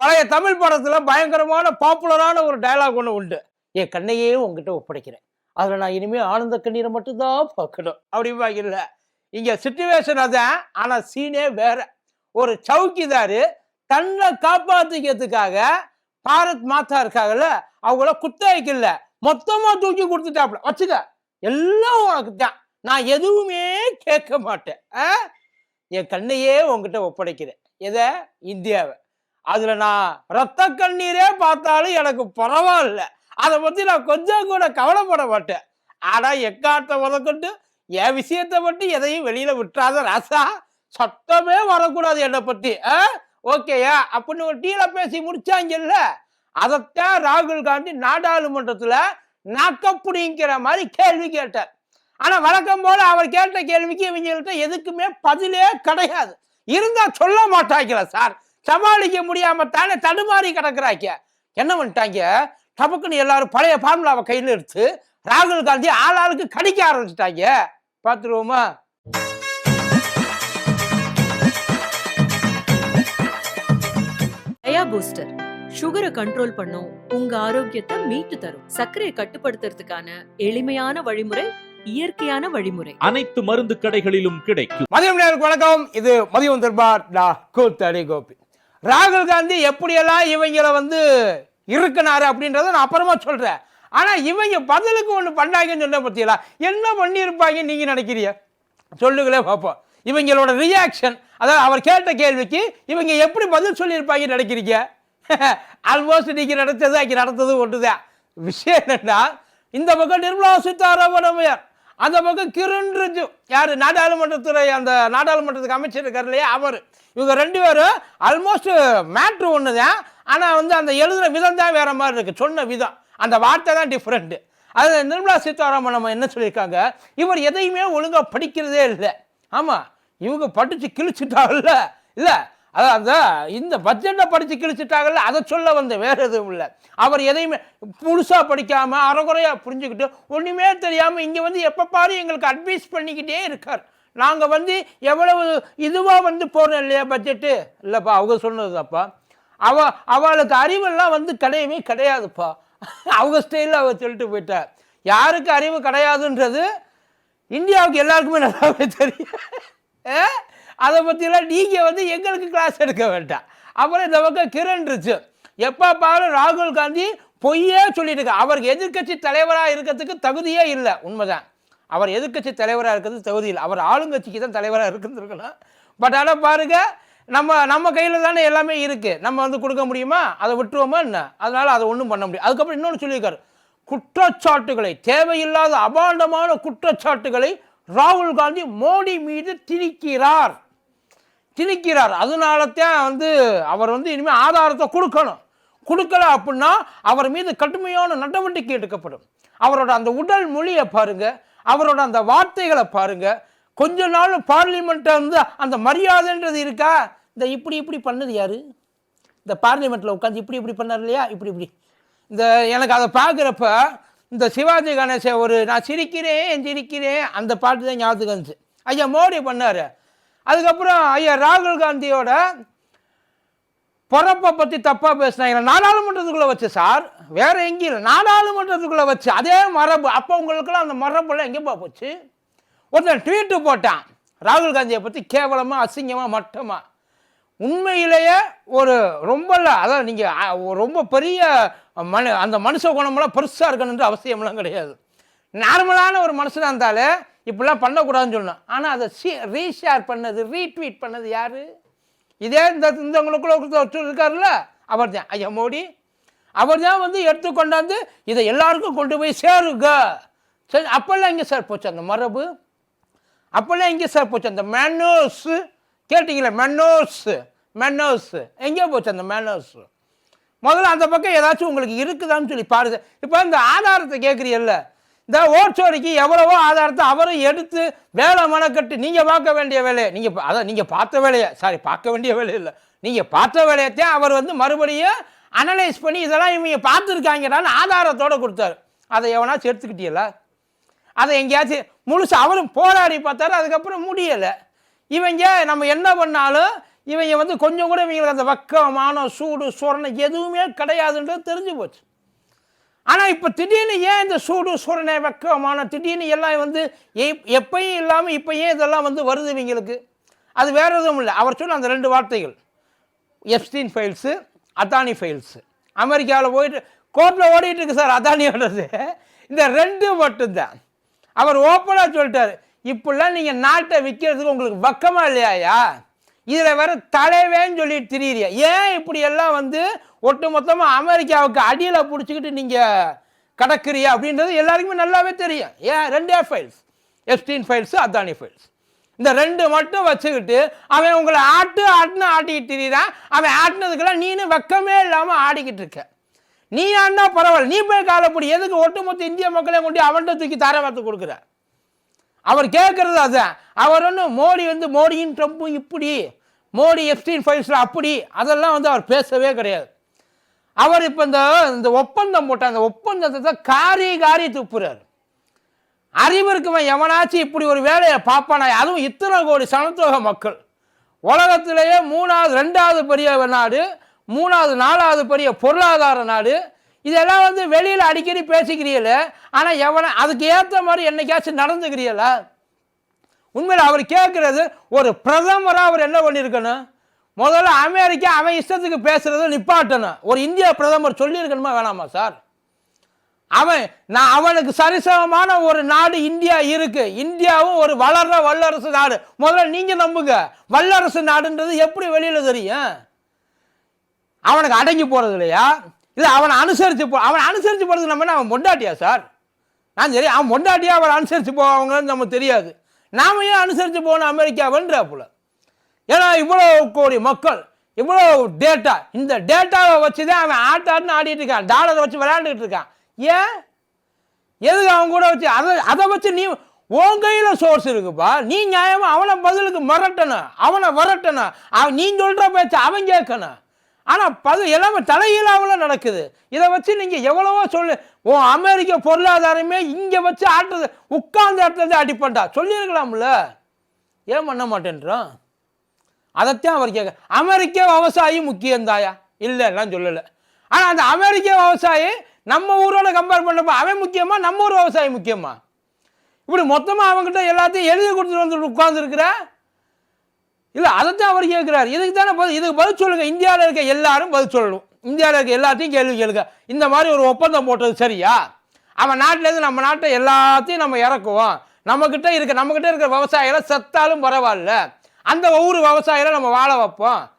பழைய தமிழ் படத்துல பயங்கரமான பாப்புலரான ஒரு டயலாக் ஒன்று உண்டு. என் கண்ணையே உங்ககிட்ட ஒப்படைக்கிறேன். அதில் நான் இனிமேல் ஆனந்த கண்ணீரை மட்டும்தான் பார்க்கணும். அப்படிமா இல்லை. இங்கே சுச்சுவேஷன் அதான் ஆனால் சீனே வேற. ஒரு சவுக்கிதாரு தன்னை காப்பாற்றிக்கிறதுக்காக பாரத் மாதா இருக்காங்கல்ல அவங்கள குத்த மொத்தமாக தூக்கி கொடுத்துட்டாப்புல. வச்சுக்க எல்லாம் உனக்கு தான். நான் எதுவுமே கேட்க மாட்டேன். ஆ? என் கண்ணையே உங்ககிட்ட ஒப்படைக்கிறேன். எதை? இந்தியாவை. அதுல நான் ரத்த கண்ணீரே பார்த்தாலும் எனக்கு பரவாயில்ல. அதை பத்தி நான் கொஞ்சம் கூட கவலைப்பட மாட்டேன். ஆனா எக்காட்ட முதற்கொண்டு என் விஷயத்தை பற்றி எதையும் வெளியில விட்டுறாத ராசா. சத்தமே வரக்கூடாது என்னை பத்தி. ஓகேயா? அப்படின்னு ஒரு டீல பேசி முடிச்சாங்கல்ல? அதைத்தான் ராகுல் காந்தி நாடாளுமன்றத்துல நாக்கப்புடிங்கிற மாதிரி கேள்வி கேட்டார். ஆனா வழக்கம் போல அவர் கேட்ட கேள்விக்கு இவங்கள்ட்ட எதுக்குமே பதிலே கிடையாது. இருந்தா சொல்ல மாட்டாங்களா சார். சமாளிக்க முடியாம தானே தடுமாறி கிடக்குறாங்க. என்ன பண்ணிட்டாங்க? டபக்குன்னு எல்லாரும் பழைய ஃபார்முலாவை கையில் எடுத்து ராகுல் காந்தி ஆளாளுக்கு கடிக்க ஆரம்பிச்சிட்டாங்க. பார்த்துருவோமா? டயா பூஸ்டர் சுகரை கண்ட்ரோல் பண்ணும் உங்க ஆரோக்கியத்தை மீட்டு தரும். சர்க்கரையை கட்டுப்படுத்துறதுக்கான எளிமையான வழிமுறை இயற்கையான வழிமுறை. அனைத்து மருந்து கடைகளிலும் கிடைக்கும். மதியம் நேருக்கு வணக்கம். இது மதியம் தர்பார் டா கூத்தடி கோபி. ராகுல் காந்தி எப்படியெல்லாம் இவங்களை வந்து இருக்குனாரு அப்படின்றத நான் அப்புறமா சொல்கிறேன் ஆனால் இவங்க பதிலுக்கு ஒன்று பண்ணாங்கன்னு சொன்ன பத்தியலா என்ன பண்ணியிருப்பாங்க நீங்கள் நினைக்கிறீங்க? சொல்லுங்களே பார்ப்போம் இவங்களோட ரியாக்ஷன் அதாவது அவர் கேட்ட கேள்விக்கு இவங்க எப்படி பதில் சொல்லியிருப்பாங்கன்னு நினைக்கிறீங்க? ஆல்மோஸ்ட் நீங்கள் நடத்தது அங்கே நடந்தது ஒன்றுதான் விஷயம் என்னென்னா இந்த பக்கம் நிர்மலா சீதாராமன் அந்த பக்கம் கிரண் ரிஜு யார்? நாடாளுமன்றத்துறை அந்த நாடாளுமன்றத்துக்கு அமைச்சர் இருக்கார் இல்லையா? அவர். இவங்க ரெண்டு பேரும் ஆல்மோஸ்ட் மேட்ரு ஒன்று தான் ஆனால் வந்து அந்த எழுதுகிற விதம் தான் வேறு மாதிரி இருக்குது சொன்ன விதம். அந்த வார்த்தை தான் டிஃப்ரெண்ட்டு அது நிர்மலா சீதாராமன் நம்ம என்ன சொல்லியிருக்காங்க? இவர் எதையுமே ஒழுங்காக படிக்கிறதே இல்லை. ஆமாம் இவங்க படித்து கிழிச்சிட்டாங்கல்ல இல்லை. அதான் அந்த இந்த பட்ஜெட்டை படித்து கிழிச்சிட்டாங்கல்ல அதை சொல்ல வந்த வேற எதுவும் இல்லை. அவர் எதையுமே முழுசாக படிக்காமல் அறகுறையாக புரிஞ்சுக்கிட்டு ஒன்றுமே தெரியாமல் இங்கே வந்து எப்போ பாரு எங்களுக்கு அட்வைஸ் பண்ணிக்கிட்டே இருக்கார். நாங்கள் வந்து எவ்வளவு இதுவாக வந்து போகிறோம் இல்லையா பட்ஜெட்டு இல்லைப்பா அவங்க சொன்னதுதாப்பா அவ அவளுக்கு அறிவெல்லாம் வந்து கிடையவே கிடையாதுப்பா. அவங்க ஸ்டைலில் அவர் சொல்லிட்டு போயிட்டார். யாருக்கு அறிவு கிடையாதுன்றது இந்தியாவுக்கு எல்லாருக்குமே நல்லாவே தெரியும். ஏ? அதை பற்றிலாம் நீங்கள் வந்து எங்களுக்கு கிளாஸ் எடுக்க வேண்டாம். அப்புறம் இந்த பக்கம் கிரண் இருச்சு எப்போ பாரு ராகுல் காந்தி பொய்யே சொல்லிட்டு இருக்க அவருக்கு எதிர்க்கட்சி தலைவராக இருக்கிறதுக்கு தகுதியே இல்லை. உண்மைதான். அவர் எதிர்க்கட்சி தலைவராக இருக்கிறது தகுதி இல்லை. அவர் ஆளுங்கட்சிக்கு தான் தலைவராக இருந்திருக்கலாம் பட் ஆனால் பாருங்க நம்ம நம்ம கையில் தானே எல்லாமே இருக்குது நம்ம வந்து கொடுக்க முடியுமா? அதை விட்டுருவோமா என்ன? அதனால் அதை ஒன்றும் பண்ண முடியும் அதுக்கப்புறம் இன்னொன்று சொல்லியிருக்காரு. குற்றச்சாட்டுகளை தேவையில்லாத அபாண்டமான குற்றச்சாட்டுகளை ராகுல் காந்தி மோடி மீது திணிக்கிறார். திணிக்கிறார். அதனால தான் வந்து அவர் வந்து இனிமேல் ஆதாரத்தை கொடுக்கணும். கொடுக்கல அப்படின்னா அவர் மீது கடுமையான நடவடிக்கை எடுக்கப்படும். அவரோட அந்த உடல் மொழியை பாருங்க. அவரோட அந்த வார்த்தைகளை பாருங்க. கொஞ்ச நாள் பார்லிமெண்ட்டை வந்து அந்த மரியாதைன்றது இருக்கா? இந்த இப்படி இப்படி பண்ணது யாரு? இந்த பார்லிமெண்ட்டில் உட்காந்து இப்படி இப்படி பண்ணார் இல்லையா? இப்படி இப்படி. இந்த எனக்கு அதை பார்க்குறப்ப இந்த சிவாஜி கணேசன் ஒரு நான் சிரிக்கிறேன் சிரிக்கிறேன். அந்த பாட்டு தான் ஞாபகம் வந்துச்சு. ஐயா மோடி பண்ணார். அதுக்கப்புறம் ஐயா ராகுல் காந்தியோட பிறப்பை பற்றி தப்பாக பேசினாங்க நாடாளுமன்றத்துக்குள்ளே வச்சு சார். வேறு எங்கேயும் இல்லை நாடாளுமன்றத்துக்குள்ளே வச்சு அதே மரபு. அப்போ உங்களுக்குலாம் அந்த மரபுலாம் எங்கேப்பா போச்சு? ஒருத்தன் ட்வீட்டு போட்டான். ராகுல் காந்தியை பற்றி கேவலமாக அசிங்கமாக மட்டமாக உண்மையிலேயே ஒரு ரொம்ப அதான் நீங்கள் ரொம்ப பெரிய மனு அந்த மனுஷ குணமெல்லாம் பெருசாக இருக்கணுன்ற அவசியம்லாம் கிடையாது. நார்மலான ஒரு மனுஷனாக இருந்தாலே இப்படிலாம் பண்ணக்கூடாதுன்னு சொல்லணும். ஆனால் அதை ஷீ ரீஷேர் பண்ணது ரீட்வீட் பண்ணது யார்? இதே இந்த இந்தவங்களுக்குள்ள ஒருத்தர் இருக்காருல்ல? அவர் தான். ஐயா மோடி. அவர் தான் வந்து எடுத்து கொண்டாந்து இதை எல்லாருக்கும் கொண்டு போய் சேருங்க. சரி அப்போல்லாம் எங்கே சார் போச்சு? அந்த மரபு? அப்போல்லாம் எங்கே சார் போச்சு? அந்த மேனோஸ் கேட்டிங்களே? மெனோஸ் மெனோஸ் எங்கே போச்சு அந்த மேனோஸ் முதல்ல அந்த பக்கம் ஏதாச்சும் உங்களுக்கு இருக்குதான்னு சொல்லி பாருங்க. இப்போ இந்த ஆதாரத்தை கேட்குறீல்ல இந்த ஓட்சோரிக்கு எவ்வளவோ ஆதாரத்தை அவரும் எடுத்து வேலை மனக்கட்டு. நீங்கள் பார்க்க வேண்டிய வேலையை நீங்கள் அதான் நீங்கள் பார்த்த வேலையை சாரி பார்க்க வேண்டிய வேலை இல்லை. நீங்கள் பார்த்த வேலையத்தையும் அவர் வந்து மறுபடியும் அனலைஸ் பண்ணி இதெல்லாம் இவங்க பார்த்துருக்காங்கடான்னு ஆதாரத்தோடு கொடுத்தாரு. அதை எவனாச்சும் எடுத்துக்கிட்டியல அதை எங்கேயாச்சும் முழுசு அவரும் போராடி பார்த்தாரு அதுக்கப்புறம் முடியலை. இவங்க நம்ம என்ன பண்ணாலும் இவங்க வந்து கொஞ்சம் கூட இவங்களுக்கு அந்த வக்கமான சூடு சொரணை எதுவுமே கிடையாதுன்றது தெரிஞ்சு போச்சு. ஆனால் இப்போ திடீர்னு ஏன் இந்த சூடு சுரணை வெக்கமான திடீர்னு எல்லாம் வந்து எப்- எப்பயும் இல்லாமல் இப்போ ஏன் இதெல்லாம் வந்து வருது இவங்களுக்கு? அது வேற எதுவும் இல்லை. அவர் சொன்ன அந்த ரெண்டு வார்த்தைகள். எப்ஸ்டீன் ஃபைல்ஸு அதானி ஃபைல்ஸு அமெரிக்காவில் போயிட்டு கோர்ட்டில் ஓடிட்டு இருக்கு சார் அதானியோடது. இந்த ரெண்டு மட்டும்தான். அவர் ஓப்பனாக சொல்லிட்டார். இப்படிலாம் நீங்கள் நாட்டை விற்கிறதுக்கு உங்களுக்கு பக்கமா இல்லையாயா இதில் வேற தலைவேன்னு சொல்லிட்டு திரியிறியா? ஏன் இப்படி எல்லாம் வந்து ஒட்டு மொத்தமாக அமெரிக்காவுக்கு அடியில் பிடிச்சிக்கிட்டு நீங்கள் கடக்குறியா? அப்படின்றது எல்லாருக்குமே நல்லாவே தெரியும். ஏன்? ரெண்டே files Epstein files Adani files இந்த ரெண்டு மட்டும் வச்சுக்கிட்டு அவன் உங்களை ஆட்டு ஆட்டுன்னு ஆட்டிக்கிட்டு திரியிறான். அவன் ஆட்டினதுக்கெல்லாம் நீனு வெக்கமே இல்லாமல் ஆடிக்கிட்டு இருக்க. நீ ஆனால் பரவாயில்ல. நீ போய் காலப்படி எதுக்கு ஒட்டுமொத்த இந்திய மக்களையும் கொண்டு அவன்கிட்ட தூக்கி தாரவாத்து கொடுக்குற? அவர் கேட்கறது அதுதான் அவர் ஒன்று மோடி வந்து மோடியும் ட்ரம்ப்பும் இப்படி மோடி எஃப்டீன் ஃபைல்ஸில் அப்படி அதெல்லாம் வந்து அவர் பேசவே கிடையாது. அவர் இப்போ இந்த இந்த ஒப்பந்தம் போட்டார் அந்த ஒப்பந்தத்தை தான் காரி காரி துப்புறாரு. அறிவு இருக்கவன் எவனாச்சும் இப்படி ஒரு வேலையை பார்ப்பானா? அதுவும் இத்தனை கோடி சனத்தொகை மக்கள். உலகத்திலேயே மூணாவது ரெண்டாவது பெரிய நாடு மூணாவது நாலாவது பெரிய பொருளாதார நாடு. இதெல்லாம் வந்து வெளியில் அடிக்கடி பேசிக்கிறீங்களே ஆனால் எவனை அதுக்கு ஏற்ற மாதிரி என்னைக்காச்சும் நடந்துக்கிறீங்களா? உண்மையில் அவர் கேட்குறது ஒரு பிரதமராக அவர் என்ன பண்ணியிருக்கணும்? முதல்ல அமெரிக்கா அவன் இஷ்டத்துக்கு பேசுகிறத நிப்பாட்டணும். ஒரு இந்திய பிரதமர் சொல்லியிருக்கணுமா வேணாமா சார்? அவன் நான் அவனுக்கு சரிசமமான ஒரு நாடு இந்தியா இருக்கு. இந்தியாவும் ஒரு வளர்ற வல்லரசு நாடு. முதல்ல நீங்க நம்புங்க. வல்லரசு நாடுன்றது எப்படி வெளியில தெரியும்? அவனுக்கு அடங்கி போறது இல்லையா? இல்லை அவனை அனுசரித்து போ அவன் அனுசரித்து போகிறது நம்ம என்ன அவன் மொண்டாட்டியா சார்? நான் சரி அவன் பொண்டாட்டியா அவன் அனுசரித்து போவாங்கன்னு நமக்கு தெரியாது. நாம ஏன் அனுசரித்து போகணும் அமெரிக்காவன்றாப்புல ஏன்னா இவ்வளோ கோடி மக்கள் இவ்வளோ டேட்டா இந்த டேட்டாவை வச்சு தான் அவன் ஆட்டாடுன்னு ஆடிட்டு இருக்கான். டாலரை வச்சு விளையாண்டுட்டு இருக்கான். ஏன்? எதுக்கு அவன் கூட வச்சு அதை அதை வச்சு நீ உன் கையில் சோர்ஸ் இருக்குப்பா. நீ நியாயமாக அவனை பதிலுக்கு மிரட்டணும் அவனை விரட்டணும். அவன் நீ சொல்கிற பேச்சு அவன் கேட்கணும். ஆனால் பது எல்லாமே தலையீழாவில் நடக்குது. இதை வச்சு நீங்கள் எவ்வளவோ சொல்லு ஓ அமெரிக்க பொருளாதாரமே இங்கே வச்சு ஆட்டுறது உட்கார்ந்த இடத்துல அடிப்பண்டா சொல்லியிருக்கலாம்ல. ஏன் பண்ண மாட்டேன்றான்? அதைத்தான் அவர் கேட்க அமெரிக்க விவசாயி முக்கியந்தாயா? இல்லைலாம் சொல்லலை. ஆனால் அந்த அமெரிக்க விவசாயி நம்ம ஊரோட கம்பேர் பண்ணப்போ அவன் முக்கியமா நம்ம ஊர் விவசாயி முக்கியமா? இப்படி மொத்தமாக அவங்ககிட்ட எல்லாத்தையும் எழுதி கொடுத்துட்டு வந்துட்டு உட்கார்ந்துருக்குற இல்லை அதைத்தான் அவர் கேட்குறாரு இதுக்கு தானே பதில் இதுக்கு பதில் சொல்லுங்கள் இந்தியாவில் இருக்க எல்லாரும் பதில் சொல்லணும். இந்தியாவில் இருக்க எல்லாத்தையும் கேள்வி கேளுங்க. இந்த மாதிரி ஒரு ஒப்பந்தம் போட்டது சரியா? அவன் நாட்டிலேருந்து நம்ம நாட்டை எல்லாத்தையும் நம்ம இறக்குவோம். நம்மக்கிட்ட இருக்க நம்மக்கிட்ட இருக்கிற விவசாயிகளை செத்தாலும் பரவாயில்ல. அந்த ஒவ்வொரு விவசாயிகளை நம்ம வாழ வைப்போம்.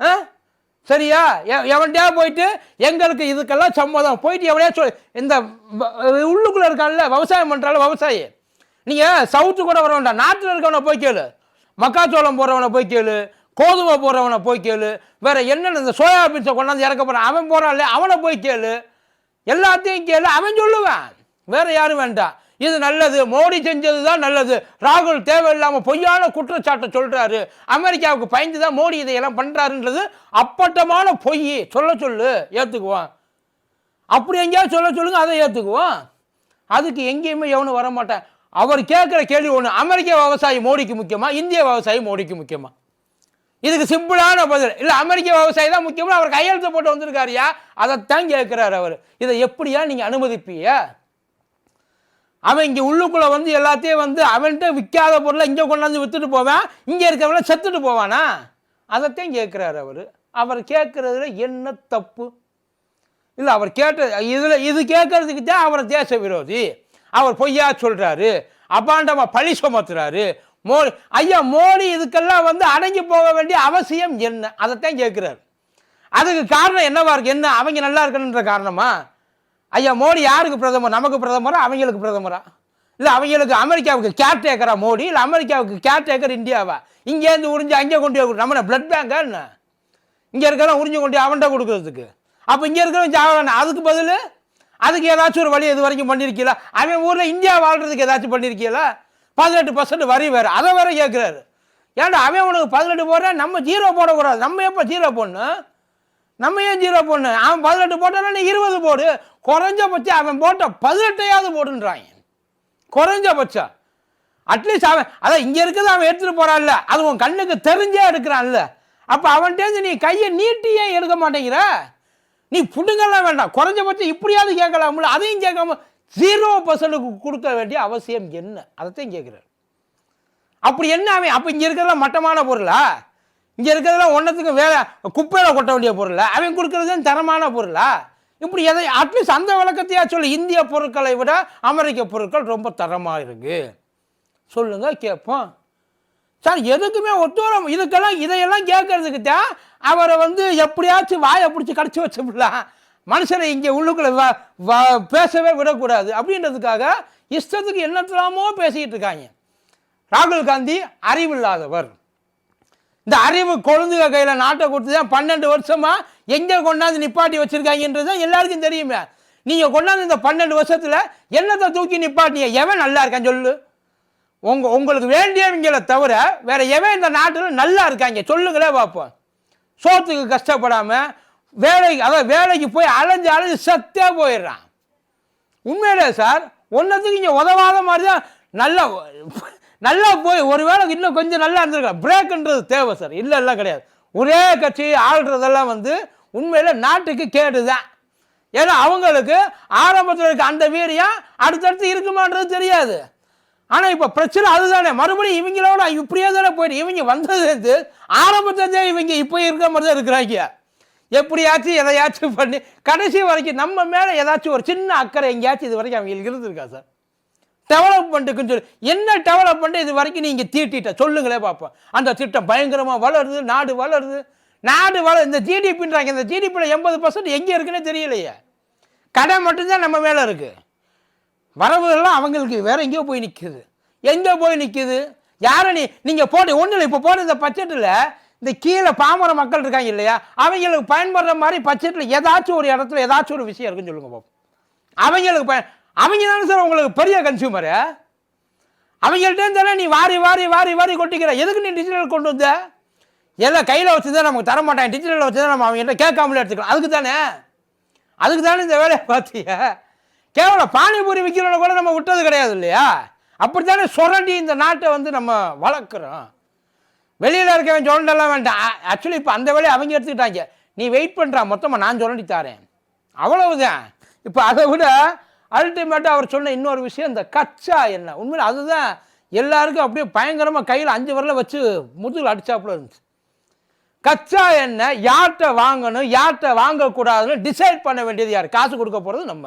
ஆ? சரியா? எவன்டையா போயிட்டு எங்களுக்கு இதுக்கெல்லாம் சம்மதம். போயிட்டு எவனையா சொல் இந்த உள்ளுக்குள்ளே இருக்கான்ல விவசாயம் பண்ணுறால விவசாயி. நீங்கள் சவுத்து கூட வர வேண்டாம். நாட்டில் இருக்கவனை போய் கேளு. மக்காச்சோளம் போடுறவனை போய் கேளு கோதுமை போடுறவனை போய் கேளு வேற என்னென்ன இந்த சோயாபீன்ஸை கொண்டாந்து இறக்க போகிறான் அவன் போகிறான்ல அவனை போய் கேளு. எல்லாத்தையும் கேளு அவன் சொல்லுவான். வேற யாரும் வேண்டாம். இது நல்லது மோடி செஞ்சது தான் நல்லது. ராகுல் தேவையில்லாமல் பொய்யான குற்றச்சாட்டை சொல்கிறாரு அமெரிக்காவுக்கு பயந்து தான் மோடி இதையெல்லாம் பண்ணுறாருன்றது அப்பட்டமான பொய். சொல்ல சொல்லு ஏற்றுக்குவான் அப்படி எங்கேயாவது சொல்ல சொல்லுங்க அதை ஏற்றுக்குவோம் அதுக்கு எங்கேயுமே எவனும் வரமாட்டேன். அவர் கேட்குற கேள்வி ஒன்று அமெரிக்க விவசாயி மோடிக்கு முக்கியமா இந்திய விவசாயி மோடிக்கு முக்கியமா? இதுக்கு சிம்பிளான பதில். இல்லை அமெரிக்க விவசாயி தான் முக்கியமா அவர் கையெழுத்து போட்டு வந்திருக்காருயா? அதைத்தான் கேட்குறாரு அவர். இதை எப்படியா நீங்கள் அனுமதிப்பீங்க? அவன் இங்கே உள்ளுக்குள்ளே வந்து எல்லாத்தையும் வந்து அவன்கிட்ட விற்காத பொருளை இங்கே கொண்டாந்து விற்றுட்டு போவேன். இங்கே இருக்கிறவன செத்துட்டு போவானா? அதைத்தான் கேட்குறாரு அவர். அவர் கேட்குறதுல என்ன தப்பு? இல்லை அவர் கேட்ட இதில் இது கேட்கறதுக்கு தான் அவர் தேச விரோதி. அவர் பொய்யா சொல்கிறாரு அபாண்டமாக பழி சுமத்துறாரு. மோடி ஐயா மோடி இதுக்கெல்லாம் வந்து அடங்கி போக வேண்டிய அவசியம் என்ன? அதைத்தான் கேட்குறாரு. அதுக்கு காரணம் என்னவா இருக்கு? என்ன? அவங்க நல்லா இருக்கணுன்ற காரணமா? ஐயா மோடி யாருக்கு பிரதமர்? நமக்கு பிரதமரா? அவங்களுக்கு பிரதமரா? இல்லை அவங்களுக்கு அமெரிக்காவுக்கு கேர் டேக்கரா மோடி? இல்லை அமெரிக்காவுக்கு கேர் டேக்கர் இந்தியாவா? இங்கேருந்து உறிஞ்சு அங்கே கொண்டு போய் நம்ம பிளட் பேங்கா என்ன? இங்கே இருக்கிறவன் உறிஞ்சு கொண்டு அவன்கிட்ட கொடுக்கறதுக்கு. அப்போ இங்கே இருக்கிறவன் ஜாவான அதுக்கு பதில் அதுக்கு ஏதாச்சும் ஒரு வழி இது வரைக்கும் பண்ணியிருக்கீங்களா அவன் ஊரில் இந்தியா வாழ்கிறதுக்கு ஏதாச்சும் பண்ணியிருக்கீங்களா பதினெட்டு பர்சன்ட் வரி வேறு. அதை வேற கேட்குறாரு ஏன்டா அவன் உனக்கு பதினெட்டு போடுறான் நம்ம ஜீரோ போடக்கூடாது. நம்ம எப்போ ஜீரோ போடணும்? நம்ம ஏன் ஜீரோ போடணும்? அவன் பதினெட்டு போட்டானா நீ இருபது போடு. குறைஞ்சபட்சம் அவன் போட்ட பதினெட்டையாவது போடுன்றாங்க. குறைஞ்சபட்சம். அட்லீஸ்ட் அவன் அதான் இங்கே இருக்கிறது அவன் எடுத்துகிட்டு போகிறான்ல அது உன் கண்ணுக்கு தெரிஞ்சே எடுக்கிறான்ல. அப்போ அவன்கிட்டேருந்து நீ கையை நீட்டி ஏன் எடுக்க மாட்டேங்கிற. நீ புடுங்கலாம் வேண்டாம். குறைஞ்சபட்சம் இப்படியாவது கேட்கலாம்ல அதையும் கேட்காம ஜீரோ பர்சன்ட்டுக்கு கொடுக்க வேண்டிய அவசியம் என்ன? அதைத்தையும் கேட்குறாரு. அப்படி என்ன அவன்? அப்போ இங்கே இருக்கிறதெல்லாம் மட்டமான பொருளா? இங்கே இருக்கிறதெல்லாம் ஒன்றத்துக்கு வேலை குப்பையில் கொட்ட வேண்டிய பொருளா? அவன் கொடுக்குறது தரமான பொருளா? இப்படி எதை அட்லீஸ்ட் அந்த விளக்கத்தையா சொல்லு. இந்திய பொருட்களை விட அமெரிக்க பொருட்கள் ரொம்ப தரமாக இருக்குது சொல்லுங்கள் கேட்போம். சார் எதுக்குமே ஒத்துவரம் இதுக்கெல்லாம் இதையெல்லாம் கேட்கறதுக்கு தான் அவரை வந்து எப்படியாச்சும் வாயை பிடிச்சி கடிச்சு வச்சுடலாம். மனுஷனை இங்கே உள்ளுக்குள்ள வ வ- பேசவே விடக்கூடாது. அப்படின்றதுக்காக இஷ்டத்துக்கு என்னத்தலாமோ பேசிக்கிட்டு இருக்காங்க. ராகுல் காந்தி அறிவில்லாதவர். இந்த அறிவு கொழுந்துக கையில் நாட்டை கொடுத்து தான் பன்னெண்டு வருஷமாக எங்கே கொண்டாந்து நிப்பாட்டி வச்சுருக்காங்கன்றது தான் எல்லாருக்கும் தெரியுமே. நீங்கள் கொண்டாந்து இந்த பன்னெண்டு வருஷத்தில் என்னத்தை தூக்கி நிப்பாட்டிய? எவன் நல்லா இருக்கான் சொல்லு. உங்க உங்களுக்கு வேண்டியவங்களை தவிர வேற எவன் இந்த நாட்டில் நல்லா இருக்காங்க? சொல்லுங்களே பார்ப்போம். சோத்துக்கு கஷ்டப்படாமல் வேலைக்கு அதாவது வேலைக்கு போய் அலைஞ்சு அலைஞ்சு சத்தே போயிடுறான். உண்மையிலே சார் ஒன்றத்துக்கு இங்கே உதவாத மாதிரி தான் நல்லா நல்லா போய் ஒரு வேளைக்கு இன்னும் கொஞ்சம் நல்லா இருந்திருக்கலாம். பிரேக்குன்றது தேவை சார். இல்லை எல்லாம் கிடையாது. ஒரே கட்சி ஆள்றதெல்லாம் வந்து உண்மையில நாட்டுக்கு கேடு தான். ஏன்னா அவங்களுக்கு ஆரம்பத்தில் இருக்க அந்த வீரியம் அடுத்தடுத்து இருக்குமான்றது தெரியாது. ஆனால் இப்போ பிரச்சனை அதுதானே. மறுபடியும் இவங்களோட இப்படியே தானே போயிட்டு இவங்க வந்தது ஆரம்பத்திலே இவங்க இப்போ இருக்கிற மாதிரி தான் இருக்கிறாங்க. எப்படியாச்சும் எதையாச்சும் பண்ணி கடைசி வரைக்கும் நம்ம மேலே ஏதாச்சும் ஒரு சின்ன அக்கறை எங்கேயாச்சும் இது வரைக்கும் அவங்களுக்கு இருந்திருக்கா சார்? டெவலப்மெண்ட்டுக்குன்னு சொல்லி என்ன டெவலப்மெண்ட்டு இது வரைக்கும் நீங்கள் தீட்டிட்ட? சொல்லுங்களே பார்ப்போம் அந்த திட்டம் பயங்கரமாக வளருது நாடு வளருது. நாடு வள இந்த ஜிடிபின்றாங்க இந்த ஜிடிபியில் எண்பது பர்சன்ட் எங்கே இருக்குன்னே தெரியலையே. கடை மட்டும்தான் நம்ம மேலே இருக்குது வரவுகள்லாம் அவங்களுக்கு வேற எங்கேயோ போய் நிற்குது எங்கே போய் நிற்குது யாரை நீ நீங்கள் போட்டு ஒன்றும் இல்லை இப்போ போட்ட இந்த பட்ஜெட்டில் இந்த கீழே பாமர மக்கள் இருக்காங்க இல்லையா? அவங்களுக்கு பயன்படுற மாதிரி பட்ஜெட்டில் ஏதாச்சும் ஒரு இடத்துல ஏதாச்சும் ஒரு விஷயம் இருக்குன்னு சொல்லுங்க பாப்போம். அவங்களுக்கு பயன் அவங்க தானே சார் உங்களுக்கு பெரிய கன்சியூமரு அவங்கள்ட்ட தானே நீ வாரி வாரி வாரி வாரி கொட்டிக்கிற? எதுக்கு நீ டிஜிட்டல் கொண்டு வந்த? எல்லாம் கையில் வச்சு தான் நமக்கு தர மாட்டாங்க. டிஜிட்டலில் வச்சு தான் நம்ம அவங்ககிட்ட கேட்காமலே எடுத்துக்கலாம். அதுக்கு தானே? அதுக்கு தானே இந்த வேலையை பார்த்தியா? கேவலம் பானிபூரி விற்கிறவனை கூட நம்ம விட்டது கிடையாது இல்லையா? அப்படித்தானே சுரண்டி இந்த நாட்டை வந்து நம்ம வளர்க்குறோம். வெளியில் இருக்கவன் சுரண்டெல்லாம் வேண்டாம். ஆக்சுவலி இப்போ அந்த வேலையை அவங்க எடுத்துக்கிட்டாங்க. நீ வெயிட் பண்ணுறா மொத்தமாக நான் சுரண்டி தாரேன். அவ்வளவுதான். இப்போ அதை விட அல்டிமேட்டாக அவர் சொன்ன இன்னொரு விஷயம் இந்த கச்சா என்ன உண்மையில் அதுதான் எல்லாருக்கும் அப்படியே பயங்கரமாக கையில் அஞ்சு வரல வச்சு முதுகில் அடிச்சாப்புல இருந்துச்சு. கச்சா என்ன யார்கிட்ட வாங்கணும் யார்கிட்ட வாங்கக்கூடாதுன்னு டிசைட் பண்ண வேண்டியது யார்? காசு கொடுக்க போகிறது நம்ம.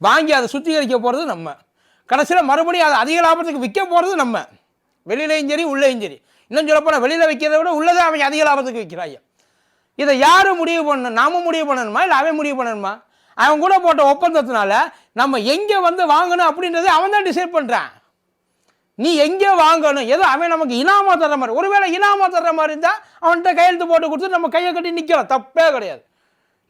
வாங்கி அதை சுத்திகரிக்க போகிறது நம்ம. கடைசியில் மறுபடியும் அதை அதிக லாபத்துக்கு விற்க போகிறது நம்ம. வெளியிலையும் சரி உள்ளேயும் சரி. இன்னும் சொல்லப்போனால் வெளியில் விற்கிறத விட உள்ளதை அவங்க அதிக லாபத்துக்கு விற்கிறாங்க இதை யார் முடிவு பண்ணணும் நாம முடிவு பண்ணணுமா? இல்லை அவன் முடிவு பண்ணணுமா? அவன் கூட போட்ட ஒப்பந்தத்தினால நம்ம எங்கே வந்து வாங்கணும் அப்படின்றத அவன் தான் டிசைட் பண்ணுறான் நீ எங்கே வாங்கணும்? ஏதோ அவன் நமக்கு இனாமா தர்ற மாதிரி. ஒருவேளை இனாமா தர்ற மாதிரி இருந்தால் அவன்கிட்ட கையெழுத்து போட்டு கொடுத்து நம்ம கையை கட்டி நிற்கிறோம் தப்பே கிடையாது.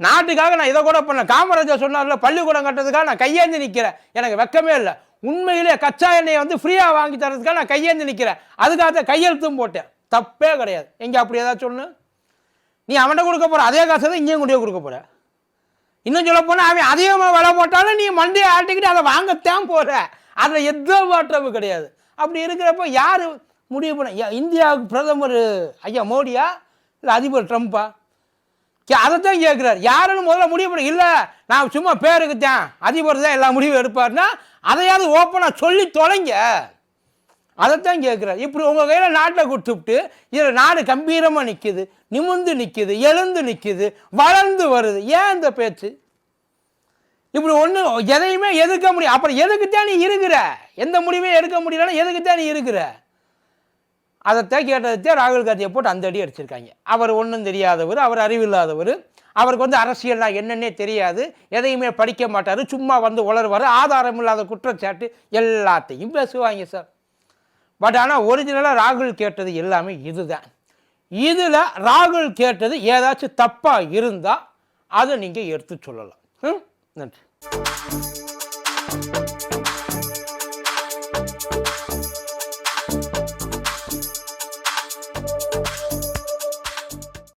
நாட்டுக்காக நான் இதை கூட பண்ணேன். காமராஜர் சொன்னார்ல பள்ளிக்கூடம் கட்டுறதுக்காக நான் கையேந்து நிற்கிறேன் எனக்கு வெக்கமே இல்லை. உண்மையிலே கச்சா எண்ணெயை வந்து ஃப்ரீயாக வாங்கி தரதுக்காக நான் கையேந்து நிற்கிறேன் அதுக்காக தான் கையெழுத்தும் போட்டேன். தப்பே கிடையாது. எங்கே அப்படி ஏதாச்சும் ஒன்று நீ அவன்கிட்ட கொடுக்க போகிற அதே காசை தான் இங்கேயும் கொண்டே கொடுக்க போகிற இன்னும் சொல்ல போனால் அவன் அதிகமாக விலை போட்டாலும் நீ மண்டியை ஆட்டிக்கிட்டு அதை வாங்கத்தான் போகிற அதில் எந்த மாற்றமும் கிடையாது. அப்படி இருக்கிறப்ப யார் முடிவு பண்ண இந்தியாவுக்கு பிரதமர் ஐயா மோடியா இல்லை அதிபர் ட்ரம்ப்பா? அதைத்தான் கேட்குறாரு யாருன்னு முதல்ல முடிவு பண்ண இல்லை நான் சும்மா பேருக்குத்தேன். அதிபர் தான் எல்லா முடிவும் எடுப்பார்னா அதையாவது ஓப்பனாக சொல்லி தொலைங்க. அதைத்தான் கேட்குறாரு இப்படி உங்கள் கையில் நாட்டை கொடுத்துவிட்டு இதில் நாடு கம்பீரமாக நிற்கிது நிமிர்ந்து நிற்கிது எழுந்து நிற்கிது வளர்ந்து வருது. ஏன் இந்த பேச்சு? இப்படி ஒன்று எதையுமே எதிர்க்க முடியும் அப்புறம் எதுக்குத்தான் நீ இருக்கிற? எந்த முடிவையும் எடுக்க முடியலன்னா எதுக்குத்தான் நீ இருக்கிற? அதைத்தான் கேட்டதைத்தான் ராகுல் காந்தியை போட்டு அந்த அடி அடிச்சிருக்காங்க. அவர் ஒன்றும் தெரியாதவர் அவர் அறிவில்லாதவர் அவருக்கு வந்து அரசியல்னா என்னன்னே தெரியாது எதையுமே படிக்க மாட்டார் சும்மா வந்து உளருவார் ஆதாரம் இல்லாத குற்றச்சாட்டு எல்லாத்தையும் பேசுவாங்க சார் பட் ஆனால் ஒரிஜினலாக ராகுல் கேட்டது எல்லாமே இதுதான். இதில் ராகுல் கேட்டது ஏதாச்சும் தப்பாக இருந்தால் அதை நீங்கள் எடுத்து சொல்லலாம். ம்? நன்றி.